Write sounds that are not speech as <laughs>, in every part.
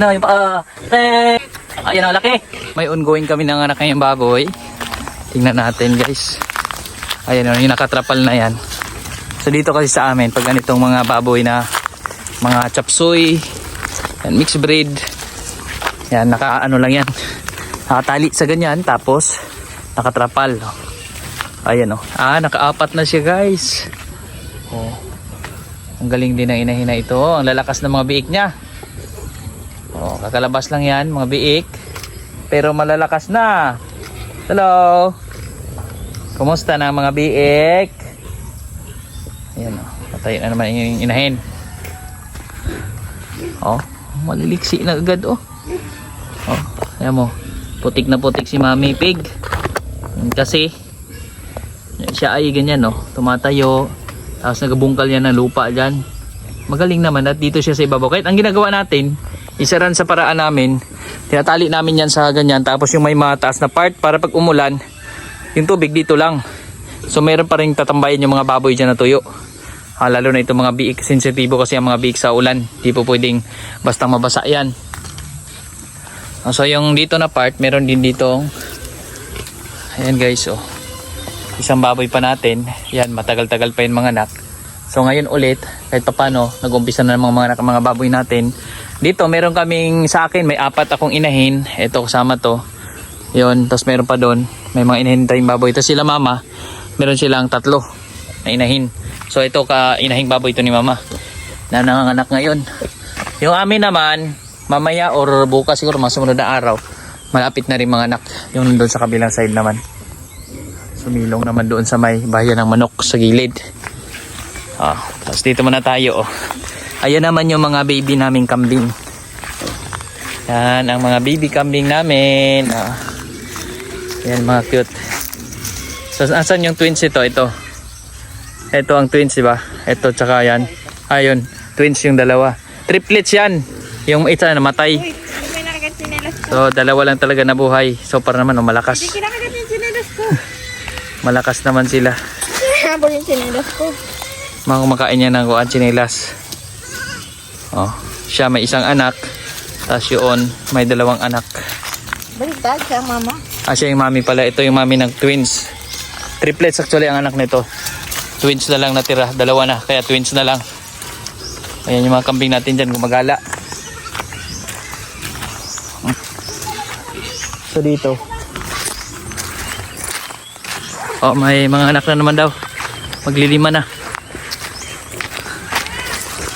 Na, yung paa. Eh, ayan ang laki. May ongoing kami ng anak ngayong baboy. Tingnan natin guys. Ayan yung nakatrapal na yan. So dito kasi sa amin, pag ganitong mga baboy na mga chapsuy, yan, mixed breed, yan, naka ano lang yan. <laughs> Nakatali sa ganyan, tapos nakatrapal. Ayan o. Ah, nakaapat na siya guys. Oh. Ang galing din ng inahina ito. Ang lalakas ng mga biik niya. Oh, kakalabas lang yan, mga biik. Pero malalakas na. Hello. Kumusta na mga biik? Ayan oh. Patay na naman yung inahin. Oh, maliliksi na agad oh. Oh, ayan mo. Putik na putik si Mami Pig. Kasi siya ay ganyan no, tumatayo. Tapos nagabungkal yan ng lupa dyan. Magaling naman at dito siya sa ibabaw. Kahit ang ginagawa natin, isaran sa paraan namin, tinatali namin yan sa ganyan. Tapos yung may mataas na part para pag umulan, yung tubig dito lang. So meron pa rin tatambayin yung mga baboy dyan na tuyo. Ah, lalo na itong mga biik, sensitibo kasi ang mga biik sa ulan. Di po pwedeng basta mabasa yan. Ah, so yung dito na part, meron din dito. Ayan guys, oh isang baboy pa natin. Yan, matagal-tagal pa yung mga anak. So ngayon ulit, kahit papano, nag-umpisa na ng mga, mga, mga baboy natin. Dito, meron kaming sa akin, may apat akong inahin. Ito kasama to. Yun, tapos meron pa doon. May mga inahin tayong baboy. Tapos sila mama, meron silang tatlo na inahin. So ito ka inahing baboy ito ni mama na nanganganak ngayon. Yung amin naman, mamaya or bukas siguro mga sumunod na araw, malapit na rin mga anak. Yung doon sa kabilang side naman. Sumilong naman doon sa may bayan ng manok sa gilid. Ah, tapos dito muna tayo. Oh. Ayan naman yung mga baby naming kambing. Yan ang mga baby kambing namin. Ah. Yan mga cute. So asan yung twins ito? Ito. Ito ang twins, di ba? Ito tsaka yan. Ayun, twins yung dalawa. Triplets yan. Yung isa namatay. Ko. So dalawa lang talaga nabuhay. So para naman oh, malakas. Hindi kinakagat yung sinelas ko. <laughs> Malakas naman sila. <laughs> Habol yung sinelas ko. mga kumakain niya ng kuan chinelas. Oh, siya may isang anak. Tapos yun, may dalawang anak. Baliktad siya, mama. Ah, siya yung mami pala. Ito yung mami ng twins. Triplets actually ang anak nito. Twins na lang natira. Dalawa na. Kaya twins na lang. Ayan yung mga kambing natin dyan gumagala. So dito. Oh, may mga anak na naman daw. Maglilima na.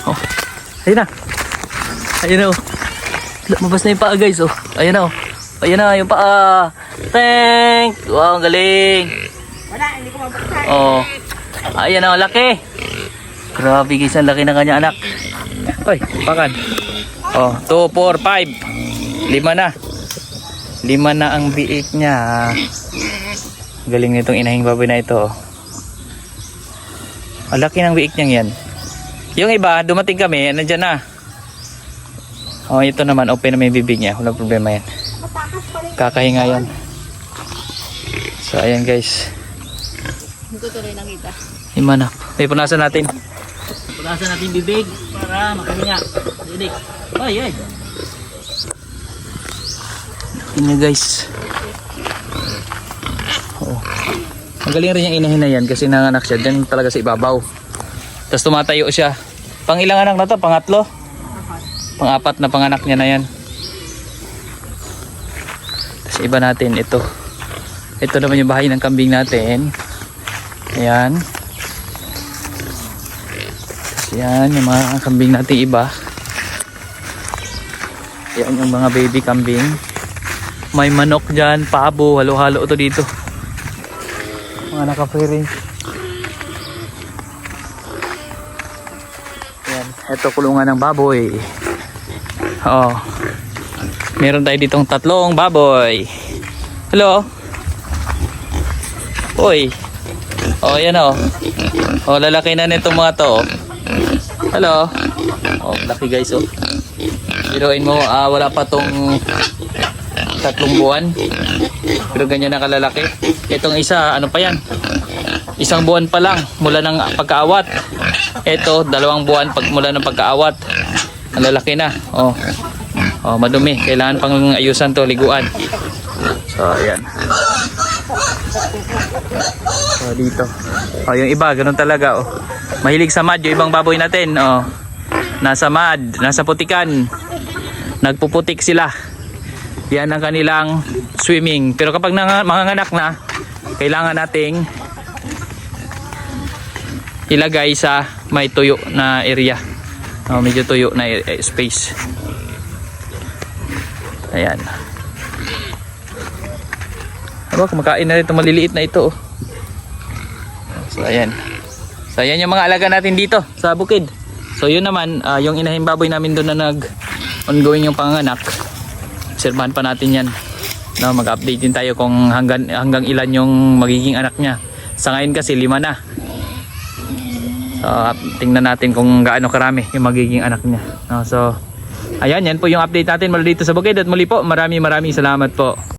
Oh, ayun na. Ayun na oh. Lumabas na yung paa guys oh. Ayun na oh. Ayun na yung paa. Tank! Wow, ang galing. Wala, hindi ko mabuksan. Oh. Ayan na, laki. Grabe guys, ang laki ng kanya anak. Ay, pakan. Oh, 2, 4, 5. Lima na. Lima na ang biik niya. Galing nitong inahing baboy na ito. oh. Ang laki ng biik niya yan. Yung iba, dumating kami, nandyan na. Oh, ito naman, open na may bibig niya. Walang problema yan. Kakahinga yan. So, ayan guys. Hindi ko tuloy nakita. Iman na. May punasan natin. Punasan natin bibig para makahinga. Didik. Ay, ay. Yun guys. Oo. Magaling rin yung inahin na yan kasi nanganak siya. Diyan talaga sa ibabaw. Tapos tumatayo siya. Pang ilang anak na to? Pangatlo? Pang-apat na panganak niya na yan. Tapos iba natin ito. Ito naman yung bahay ng kambing natin. Ayan. Tapos yan, yung mga kambing natin iba. Yan yung mga baby kambing. May manok dyan, pabo, halo-halo ito dito. Mga naka-free range. Ito kulungan ng baboy. Oh. Meron tayo ditong tatlong baboy. Hello? Uy. Oh, yan oh. Oh, lalaki na nitong mga to. Hello. Oh, laki guys oh. Biruin mo, ah, wala pa tong tatlong buwan. Pero ganyan na kalalaki. Itong isa, ano pa yan? Isang buwan pa lang mula ng pagkaawat. Ito, dalawang buwan pag mula ng pagkaawat. Ang lalaki na. Oh. Oh, madumi. Kailangan pang ayusan to, liguan. So, ayan. So, dito. Oh, yung iba, ganun talaga, oh. Mahilig sa mud, yung ibang baboy natin, oh. Nasa mud, nasa putikan. Nagpuputik sila. Yan ang kanilang swimming. Pero kapag nang, manganganak na, kailangan nating ilagay sa may tuyo na area. Oh, medyo tuyo na e- eh, space. Ayan. Aba, kumakain na rin itong maliliit na ito. oh. So, ayan. So, ayan yung mga alaga natin dito sa bukid. So, yun naman, ah, yung inahing baboy namin doon na nag ongoing yung panganak. Obserbahan pa natin yan. No, mag-update din tayo kung hanggang, hanggang ilan yung magiging anak niya. Sa ngayon kasi lima na. So, tingnan natin kung gaano karami yung magiging anak niya. No, so, ayan, yan po yung update natin mula dito sa bukid. At muli po, maraming maraming salamat po.